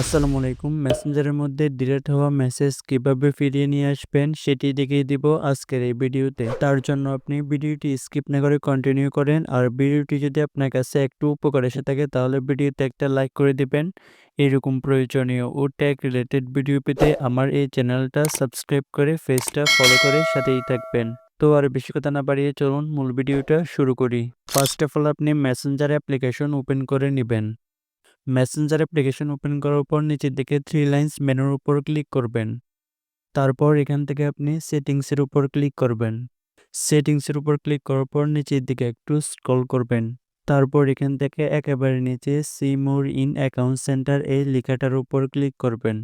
আসসালামু আলাইকুম। মেসেঞ্জারের মধ্যে ডিলিট হওয়া মেসেজ কীভাবে ফিরিয়ে নিয়ে আসবেন সেটি দেখিয়ে দিব আজকের এই ভিডিওতে। তার জন্য আপনি ভিডিওটি স্কিপ না করে কন্টিনিউ করেন। আর ভিডিওটি যদি আপনার কাছে একটু উপকার এসে থাকে, তাহলে ভিডিওতে একটা লাইক করে দিবেন। এরকম প্রয়োজনীয় ও ট্যাগ রিলেটেড ভিডিও পেতে আমার এই চ্যানেলটা সাবস্ক্রাইব করে ফেসটা ফলো করে সাথেই থাকবেন। তো আর বেশি কথা না বাড়িয়ে চলুন, মূল ভিডিওটা শুরু করি। ফার্স্ট অফ অল আপনি মেসেঞ্জার অ্যাপ্লিকেশন ওপেন করে নেবেন। মেসেঞ্জার অ্যাপ্লিকেশন ওপেন করার পর নিচের দিকে থ্রি লাইন্স মেনুর উপর ক্লিক করবেন। তারপর এখান থেকে আপনি সেটিংসের উপর ক্লিক করবেন। সেটিংসের উপর ক্লিক করার পর নিচের দিকে একটু স্ক্রল করবেন। তারপর এখান থেকে একেবারে নিচে see more in account centre এই লেখাটার উপর ক্লিক করবেন।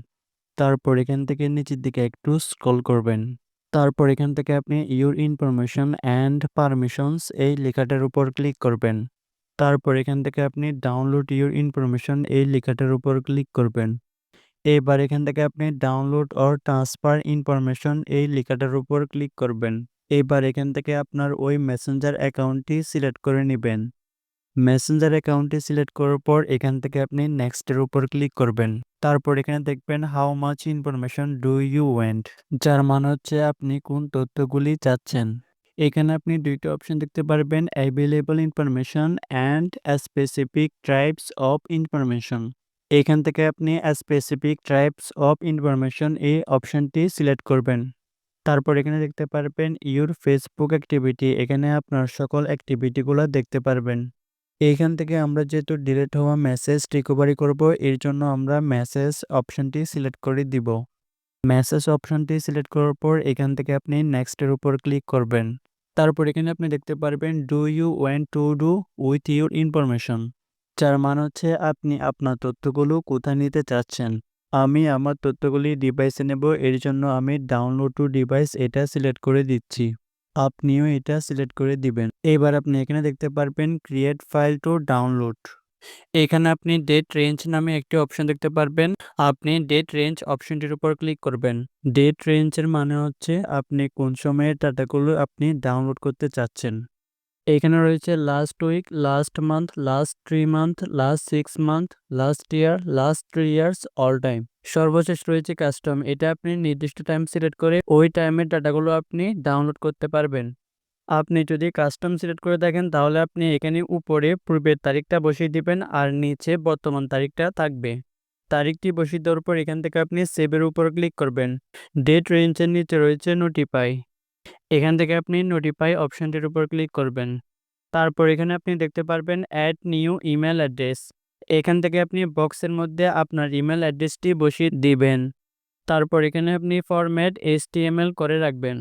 তারপর এখান থেকে নিচের দিকে একটু স্ক্রল করবেন। তারপর এখান থেকে আপনি ইউর ইনফরমেশন অ্যান্ড পারমিশনস এই লেখাটার উপর ক্লিক করবেন। তারপর এখান থেকে আপনি ডাউনলোড ইউর ইনফরমেশন এই লেখাটার উপর ক্লিক করবেন। এবার এখান থেকে আপনি ডাউনলোড অর ট্রান্সফার ইনফরমেশন এই লেখাটার উপর ক্লিক করবেন। এবার এখান থেকে আপনার ওই মেসেঞ্জার অ্যাকাউন্টটি সিলেক্ট করে নেবেন। মেসেঞ্জার অ্যাকাউন্টটি সিলেক্ট করার পর এখান থেকে আপনি নেক্সটের উপর ক্লিক করবেন। তারপর এখানে দেখবেন how much information do you want যার মানে হচ্ছে আপনি কোন তথ্যগুলি চাচ্ছেন। এখানে আপনি দুইটা অপশন দেখতে পারবেন available information and specific types of information এখান থেকে আপনি স্পেসিফিক ট্রাইবস অফ ইনফরমেশন এই অপশনটি সিলেক্ট করবেন। তারপর এখানে দেখতে পারবেন ইউর ফেসবুক অ্যাক্টিভিটি এখানে আপনার সকল অ্যাক্টিভিটিগুলো দেখতে পারবেন। এইখান থেকে আমরা যেহেতু ডিলিট হওয়া মেসেজ রিকভারি করব, এর জন্য আমরা মেসেজ অপশনটি সিলেক্ট করে দিব। মেসেজ অপশনটি সিলেক্ট করার পর এখান থেকে আপনি নেক্সটের উপর ক্লিক করবেন। তারপর এখানে আপনি দেখতে পারবেন do you want to do with your information যার মানে হচ্ছে আপনি আপনার তথ্যগুলো কোথায় নিতে চাচ্ছেন। আমি আমার তথ্যগুলি ডিভাইসে নেব, এর জন্য আমি ডাউনলোড টু ডিভাইস এটা সিলেক্ট করে দিচ্ছি। আপনিও এটা সিলেক্ট করে দিবেন। এবার আপনি এখানে দেখতে পারবেন ক্রিয়েট ফাইল টু ডাউনলোড এখানে আপনি ডেট রেঞ্জ নামে একটি অপশন দেখতে পারবেন। আপনি ডেট রেঞ্জ অপশনটির উপর ক্লিক করবেন। ডেট রেঞ্জের মানে হচ্ছে আপনি কোন সময়ের ডাটাগুলো আপনি ডাউনলোড করতে চাচ্ছেন। এখানে রয়েছে last week last month last three month last six month last year last three years all time সর্বশেষ রয়েছে কাস্টম এটা আপনি নির্দিষ্ট টাইম সিলেক্ট করে ওই টাইমের ডাটাগুলো আপনি ডাউনলোড করতে পারবেন। আপনি যদি কাস্টম সিলেক্ট করে থাকেন তাহলে আপনি এখানে উপরে পূর্বের তারিখটা বসিয়ে দিবেন আর নিচে বর্তমান তারিখটা থাকবে। তারিখটি বসিয়ে দেওয়ার পর এখান থেকে আপনি সেভের উপর ক্লিক করবেন। ডেট রেঞ্জের নিচে রয়েছে নোটিফাই এখান থেকে আপনি নোটিফাই অপশানটির উপর ক্লিক করবেন। তারপর এখানে আপনি দেখতে পারবেন অ্যাড নিউ ইমেল অ্যাড্রেস এখান থেকে আপনি বক্সের মধ্যে আপনার ইমেল অ্যাড্রেসটি বসিয়ে দিবেন। তারপর এখানে আপনি ফরম্যাট এস করে রাখবেন।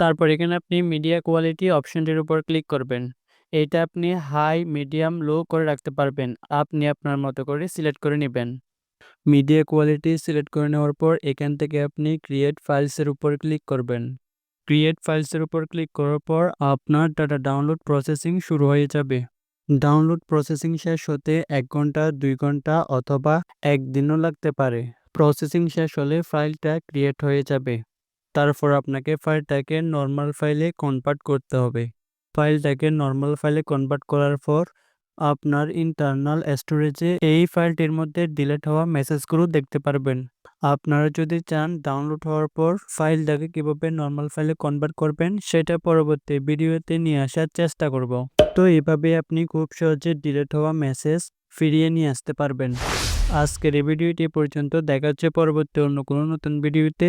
তারপর এখানে আপনি মিডিয়া কোয়ালিটি অপশনটির উপর ক্লিক করবেন। এটা আপনি হাই মিডিয়াম লো করে রাখতে পারবেন। আপনি আপনার মতো করে সিলেক্ট করে নেবেন। মিডিয়া কোয়ালিটি সিলেক্ট করে নেওয়ার পর এখান থেকে আপনি ক্রিয়েট ফাইলসের উপর ক্লিক করবেন। ক্রিয়েট ফাইলসের উপর ক্লিক করার পর আপনার ডাটা ডাউনলোড প্রসেসিং শুরু হয়ে যাবে। ডাউনলোড প্রসেসিং শেষ হতে এক ঘণ্টা, দুই ঘণ্টা অথবা একদিনও লাগতে পারে। প্রসেসিং শেষ হলে ফাইলটা ক্রিয়েট হয়ে যাবে। তারপর আপনাকে ফাইলটাকে নর্মাল ফাইলে কনভার্ট করতে হবে। ফাইলটাকে নর্মাল ফাইলে কনভার্ট করার পর আপনার ইন্টারনাল স্টোরেজে এই ফাইলটির মধ্যে ডিলেট হওয়া মেসেজগুলো দেখতে পারবেন। আপনারা যদি চান ডাউনলোড হওয়ার পর ফাইলটাকে কীভাবে নর্মাল ফাইলে কনভার্ট করবেন সেটা পরবর্তী ভিডিওতে নিয়ে আসার চেষ্টা করব। তো এভাবে আপনি খুব সহজে ডিলেট হওয়া মেসেজ ফিরিয়ে নিয়ে আসতে পারবেন। আজকের এই ভিডিওটি পর্যন্ত। দেখা হচ্ছে পরবর্তী অন্য কোনো নতুন ভিডিওতে।